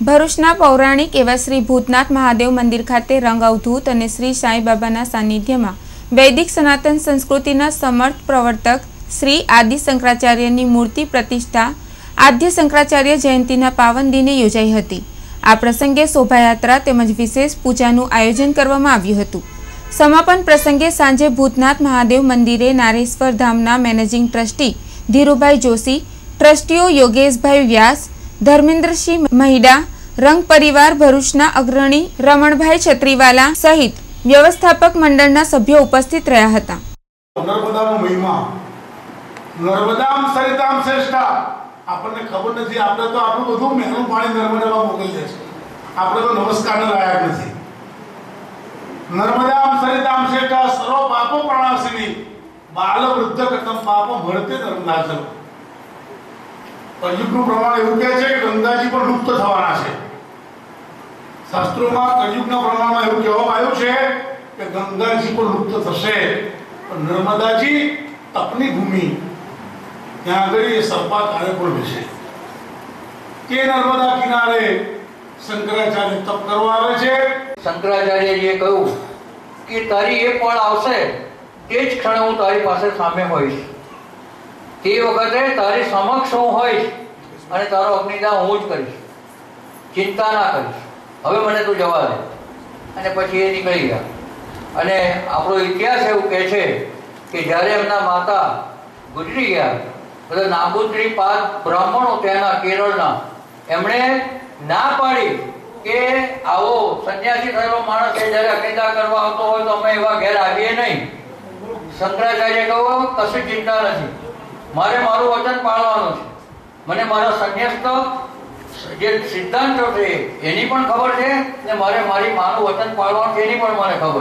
ભરૂચના પૌરાણિક એવા શ્રી ભૂતનાથ મહાદેવ મંદિર ખાતે રંગ અવધૂત અને શ્રી સાંઈબાબાના સાનિધ્યમાં વૈદિક સનાતન સંસ્કૃતિના સમર્થ પ્રવર્તક શ્રી આદિ શંકરાચાર્યની મૂર્તિ પ્રતિષ્ઠા આદ્ય શંકરાચાર્ય જયંતિના પાવન દિને યોજાઈ હતી. આ પ્રસંગે શોભાયાત્રા તેમજ વિશેષ પૂજાનું આયોજન કરવામાં આવ્યું હતું. સમાપન પ્રસંગે સાંજે ભૂતનાથ મહાદેવ મંદિરે નારેશ્વર ધામના મેનેજિંગ ટ્રસ્ટી ધીરુભાઈ જોશી, ટ્રસ્ટીઓ યોગેશભાઈ વ્યાસ ધર્મેન્દ્રસિંહ મહિડા, રંગ પરિવાર ભરૂચના અગ્રણી રમણભાઈ છત્રીવાલા સહિત વ્યવસ્થાપક મંડળના સભ્યો ઉપસ્થિત રહ્યા હતા. આપણને ખબર નથી, આપણે તો આપણું બધું મહેનું પાણી નર્મદામાં મોકલી દે છે. આપણે તો નમસ્કારને લાયક નથી. નર્મદામ સરિતામ શ્રેષ્ઠા, સર્વ પાપો પ્રણાશિની બાલ વૃદ્ધ કથમ પાપો ભળતે નર્મદાચલ કળયુગનું પ્રમાણ એવું કહે છે કે ગંગાજી પણ લુપ્ત થવાના છે. શાસ્ત્રોમાં કલયુગના પ્રમાણમાં એવું કહેવામાં આવ્યું છે કે ગંગાજી પણ લુપ્ત થશે. પણ નર્મદાજી તપની ભૂમિ. ત્યાં આગળ એ સર્પાકારે પણ બેસે. તે નર્મદા કિનારે શંકરાચાર્ય તપ કરવા આવે છે? શંકરાચાર્યજીએ કહ્યું કે તારી એ પળ આવશે. તે જ ક્ષણે હું તારી પાસે સામે હોઈશ. તે વખતે તારી સમક્ષ હું હોઈશ અને તારો અગ્નિદાહ હું જ કરીશ. ચિંતા ના કરીશ. હવે મને તું જવા દે. અને પછી એ નીકળી ગયા અને આપણો ઇતિહાસ એવું કહે છે કે જ્યારે એમના માતા ગુજરી ગયા, બધા નાબુદ્રી પાદ બ્રાહ્મણો ત્યાંના કેરળના, એમણે ના પાડી કે આવો સંન્યાસી થયેલો માણસ એ જ્યારે અગ્નિદાહ કરવા આવતો હોય તો અમે એવા ઘેર આવીએ નહીં. શંકરાચાર્ય કહો કશું ચિંતા નથી. મારે મારું વચન પાળવાનું છે. મને મારા સંન્યાસનો જે સિદ્ધાંતો છે, એની પણ ખબર છે ને મારે મારી માનું વચન પાળવાનું છે, એની પણ મને ખબર